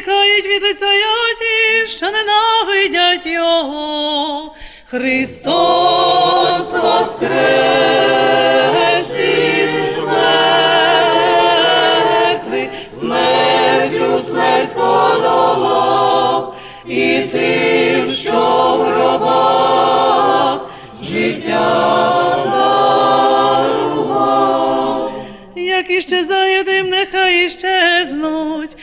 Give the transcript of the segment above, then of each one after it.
тікають від лиця ті, що ненавидять його. Христос воскрес із мертвих, смертю смерть подолав, і тим, що в гробах життя дарував. Як іщезає дим, нехай іщезнуть,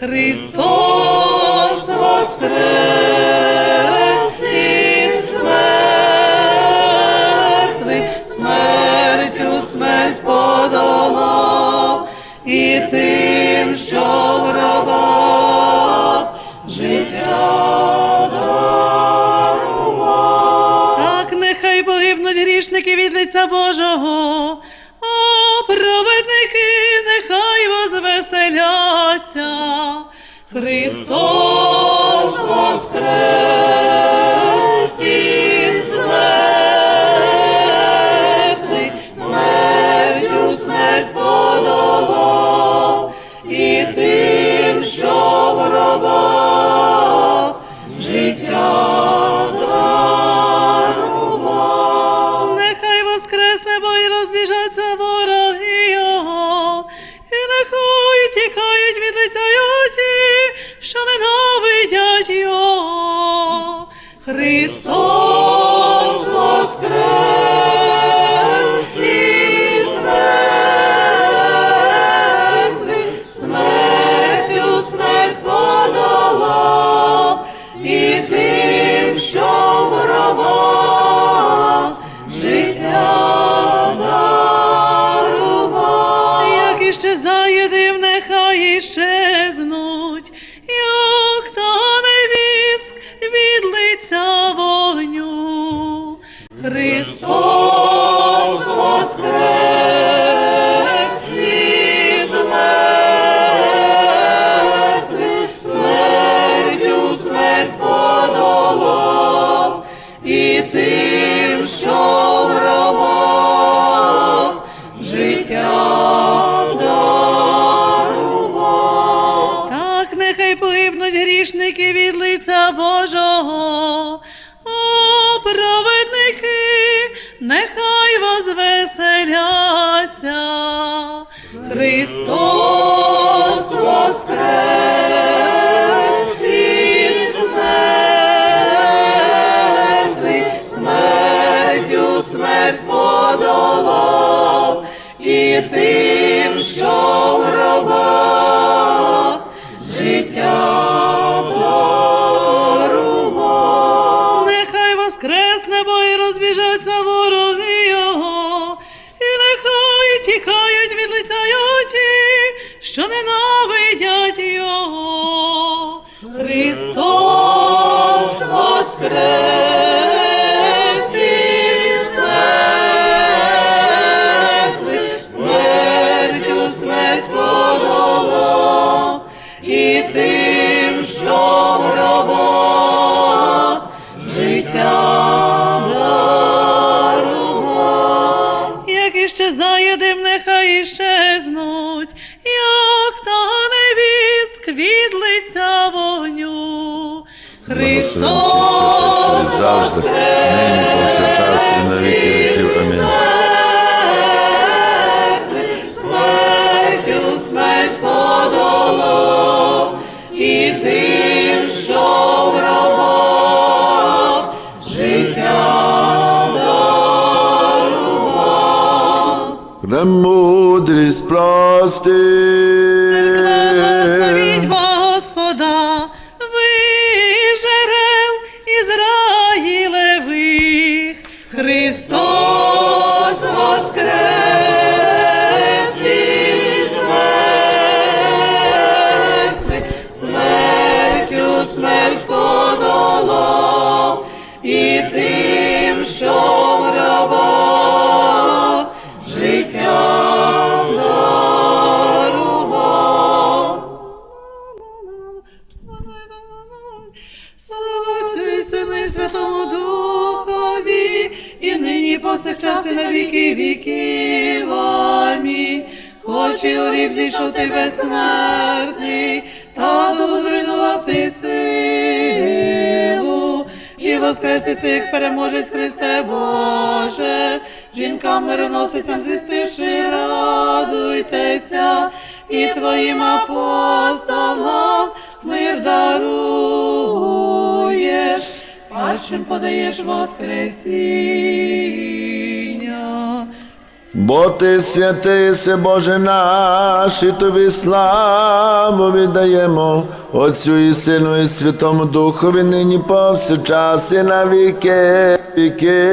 Христос воскрес із мертвих, смертю смерть подолав, і тим, що в гробах життя дарував. Так нехай погибнуть грішники від лиця Божого, Христос воскрес нехай іщезнуть, як тане віск від лиця вогню. Христос грішники від лиця Божого, О, праведники нехай возвеселяться. Христос що ненавидять його. Христос воскрес Христос завжди, нині повсякчас і на віки віків. Амінь. Смертю смерть повсякчас і на віки віків. Амінь. Хоч і у ріб зійшов ти безсмертний, та зруйнував ти силу, і воскреситься, як переможець Христе Боже, жінкам мироносицям звістивши, радуйтеся, і твоїм апостолам мир даруєш, падшим подаєш воскресіння. Бо ти святий, се Боже наш, і тобі славу віддаємо, Отцю і Сину, і Святому Духові, нині повсякчас і на віки віки.